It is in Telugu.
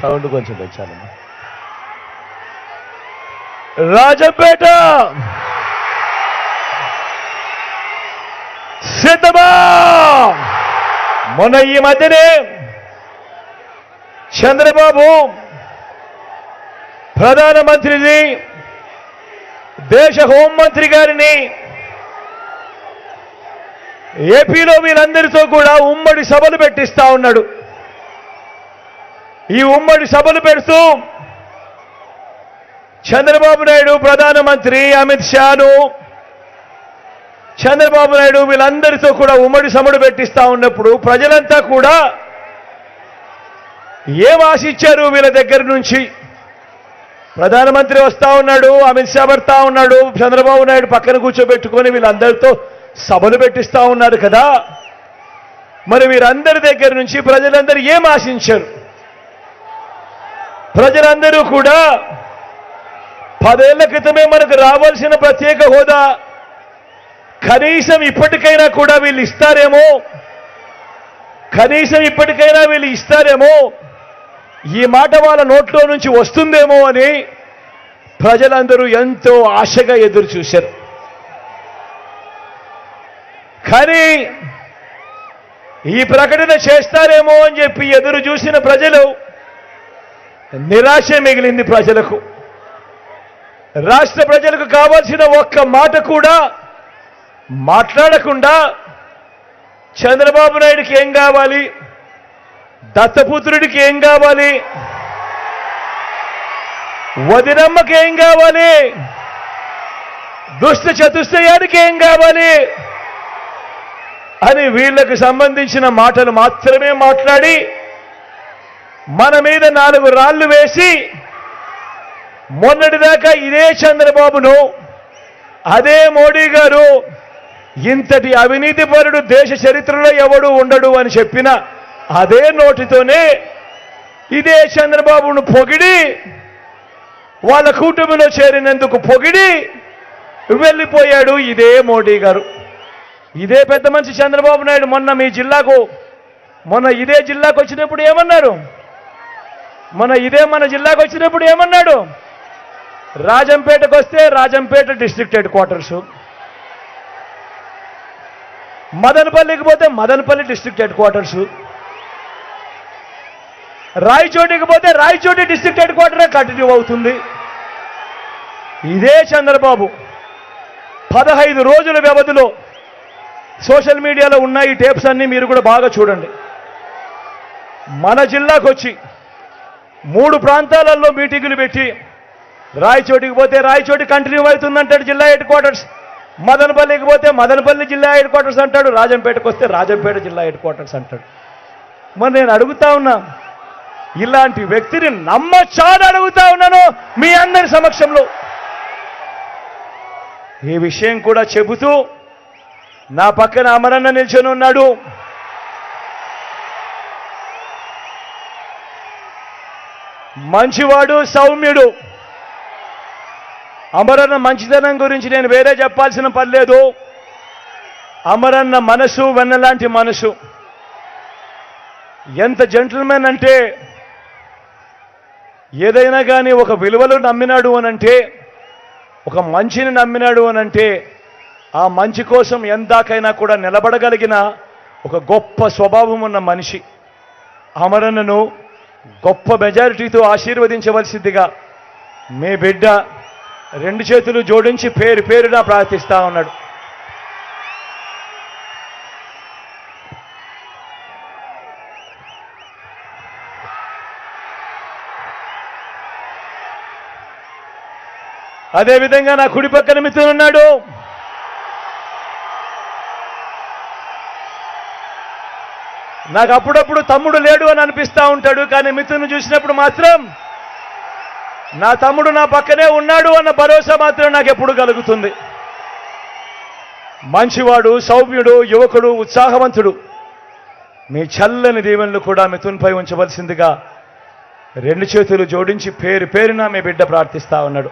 సౌండ్ కొంచెం పెంచాలమ్మా. రాజంపేట! సిద్ధమా మొన్న ఈ మధ్యనే చంద్రబాబు ప్రధానమంత్రిని దేశ హోంమంత్రి గారిని ఏపీలో వీళ్ళందరితో కూడా ఉమ్మడి సభలు పెట్టిస్తా ఉన్నాడు. ఈ ఉమ్మడి సభలు పెడుతూ చంద్రబాబు నాయుడు ప్రధానమంత్రి అమిత్ షాను చంద్రబాబు నాయుడు వీళ్ళందరితో కూడా ఉమ్మడి సభలు పెట్టిస్తా ఉన్నప్పుడు ప్రజలంతా కూడా ఏం ఆశించారు వీళ్ళ దగ్గర నుంచి? ప్రధానమంత్రి వస్తా ఉన్నాడు అమిత్ షా పడతా ఉన్నాడు చంద్రబాబు నాయుడు పక్కన కూర్చోబెట్టుకొని వీళ్ళందరితో సభలు పెట్టిస్తా ఉన్నారు కదా. మరి వీరందరి దగ్గర నుంచి ప్రజలందరూ ఏం ఆశించారు? ప్రజలందరూ కూడా పదేళ్ళ క్రితమే మనకు రావాల్సిన ప్రత్యేక హోదా కనీసం ఇప్పటికైనా కూడా వీళ్ళు ఇస్తారేమో? కనీసం ఇప్పటికైనా వీళ్ళు ఇస్తారేమో? ఈ మాట వాళ్ళ నోట్లో నుంచి వస్తుందేమో అని ప్రజలందరూ ఎంతో ఆశగా ఎదురు చూశారు. కానీ ఈ ప్రకటన చేస్తారేమో అని చెప్పి ఎదురు చూసిన ప్రజలు నిరాశ మిగిలింది ప్రజలకు. రాష్ట్ర ప్రజలకు కావాల్సిన ఒక్క మాట కూడా మాట్లాడకుండా చంద్రబాబు నాయుడికి ఏం కావాలి? దత్తపుత్రుడికి ఏం కావాలి? వదినమ్మకి ఏం కావాలి? దుష్ట చతుష్టయానికి ఏం కావాలి? అని వీళ్ళకు సంబంధించిన మాటలు మాత్రమే మాట్లాడి మన మీద నాలుగు రాళ్ళు వేసి మొన్నటిదాకా ఇదే చంద్రబాబును అదే మోడీ గారు ఇంతటి అవినీతిపరుడు దేశ చరిత్రలో ఎవడు ఉండడు అని చెప్పిన అదే నోటితోనే ఇదే చంద్రబాబును పొగిడి వాళ్ళ కూటమిలో చేరినందుకు పొగిడి వెళ్ళిపోయాడు ఇదే మోడీ గారు. ఇదే పెద్ద మనిషి చంద్రబాబు నాయుడు మొన్న మీ జిల్లాకు మొన్న ఇదే జిల్లాకు వచ్చినప్పుడు ఏమన్నారు? మన ఇదే మన జిల్లాకు వచ్చినప్పుడు ఏమన్నాడు? రాజంపేటకు వస్తే రాజంపేట డిస్ట్రిక్ట్ హెడ్ క్వార్టర్స్ మదనపల్లికి పోతే మదనపల్లి డిస్ట్రిక్ట్ హెడ్ క్వార్టర్స్ రాయచోటికి పోతే రాయచోటి డిస్ట్రిక్ట్ హెడ్ క్వార్టరే కంటిన్యూ అవుతుంది. ఇదే చంద్రబాబు. పదహైదు రోజుల వ్యవధిలో సోషల్ మీడియాలో ఉన్న ఈ టేప్స్ అన్నీ మీరు కూడా బాగా చూడండి. మన జిల్లాకు వచ్చి మూడు ప్రాంతాలలో మీటింగులు పెట్టి రాయచోటికి పోతే రాయచోటి కంటిన్యూ అవుతుందంటాడు జిల్లా హెడ్ క్వార్టర్స్. మదనపల్లికి పోతే మదనపల్లి జిల్లా హెడ్ క్వార్టర్స్ అంటాడు. రాజంపేటకు వస్తే రాజంపేట జిల్లా హెడ్ క్వార్టర్స్ అంటాడు. మరి నేను అడుగుతా ఉన్నా ఇలాంటి వ్యక్తిని నమ్మచ్చా అని అడుగుతా ఉన్నాను మీ అందరి సమక్షంలో. ఈ విషయం కూడా చెబుతూ నా పక్కన అమరన్న నిల్చొని ఉన్నాడు. మంచివాడు సౌమ్యుడు. అమరన్న మంచితనం గురించి నేను వేరే చెప్పాల్సిన పర్లేదు అమరన్న మనసు వెన్నలాంటి మనసు. ఎంత జెంటిల్మెన్ అంటే ఏదైనా కానీ ఒక విలువలు నమ్మినాడు అనంటే ఒక మంచిని నమ్మినాడు అనంటే ఆ మంచి కోసం ఎందాకైనా కూడా నిలబడగలిగిన ఒక గొప్ప స్వభావం ఉన్న మనిషి. అమరన్నను గొప్ప మెజారిటీతో ఆశీర్వదించవలసిందిగా మీ బిడ్డ రెండు చేతులు జోడించి పేరు పేరున ప్రార్థిస్తా ఉన్నాడు. అదేవిధంగా నా కుడి పక్కన మిత్రుడు ఉన్నాడు నాకు అప్పుడప్పుడు తమ్ముడు లేడు అని అనిపిస్తా ఉంటాడు కానీ మిత్రుని చూసినప్పుడు మాత్రం నా తమ్ముడు నా పక్కనే ఉన్నాడు అన్న భరోసా మాత్రం నాకు ఎప్పుడు కలుగుతుంది. మంచివాడు సౌమ్యుడు యువకుడు ఉత్సాహవంతుడు. మీ చల్లని దీవెనలు కూడా మిథున్పై ఉంచవలసిందిగా రెండు చేతులు జోడించి పేరు పేరున మీ బిడ్డ ప్రార్థిస్తా ఉన్నాడు.